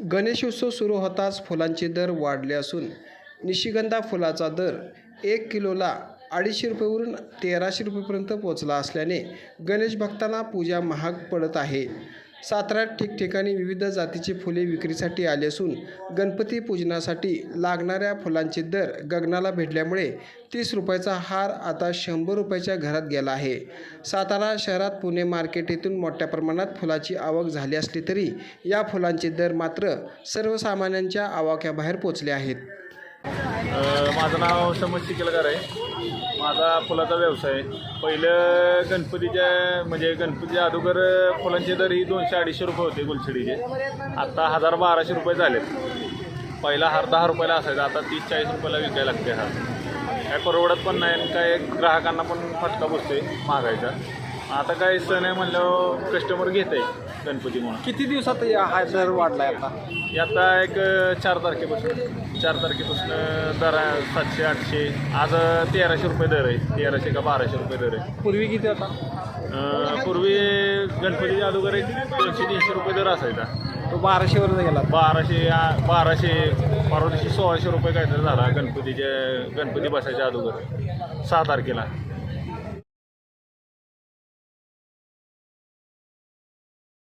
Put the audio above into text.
गणेशोत्सव सुरू होताच फुलांचे दर वाढले असून निशिगंधा फुलाचा दर एक किलोला अडीचशे रुपयेवरून तेराशे रुपयेपर्यंत पोहोचला असल्याने गणेश भक्तांना पूजा महाग पडत आहे. साताऱ्यात ठिकठिकाणी विविध जातीची फुले विक्रीसाठी आली असून गणपती पूजनासाठी लागणाऱ्या फुलांचे दर गगनाला भेटल्यामुळे तीस रुपयाचा हार आता शंभर रुपयाच्या घरात गेला आहे. सातारा शहरात पुणे मार्केट येथून मोठ्या प्रमाणात फुलाची आवक झाली असली तरी या फुलांचे दर मात्र सर्वसामान्यांच्या आवाक्याबाहेर पोचले आहेत. माझं नाव समज चिखलकर आहे. माझा फुलाचा व्यवसाय आहे. पहिलं गणपतीच्या म्हणजे गणपतीच्या अगोदर फुलांचे दर ही दोनशे अडीचशे रुपये होते गुलछडीचे आत्ता हजार बाराशे रुपये झालेत. पहिला हार दहा रुपयाला असायचा आता तीस चाळीस रुपयाला विकायला लागते हार काय परवडत पण नाही आणि काय ग्राहकांना पण फटका बसतोय महागायचा आता काय सण आहे म्हणल्यावर कस्टमर घेत आहे गणपतीमुळं किती दिवसात या हा दर वाढलाय आता? हे आता एक चार तारखेपासून. चार तारखेपासून दर आहे सातशे आठशे. आज तेराशे रुपये दर आहे. तेराशे का बाराशे रुपये दर आहे. पूर्वी किती होता? अं, पूर्वी गणपतीच्या अगोदर एक दोनशे तीनशे रुपये दर असायचा. तो बाराशेवर गेला. बाराशे आ- बाराशे परवा दिवशी सोळाशे रुपये काहीतरी झाला गणपतीच्या गणपती बसायच्या अगोदर. सहा तारखेला.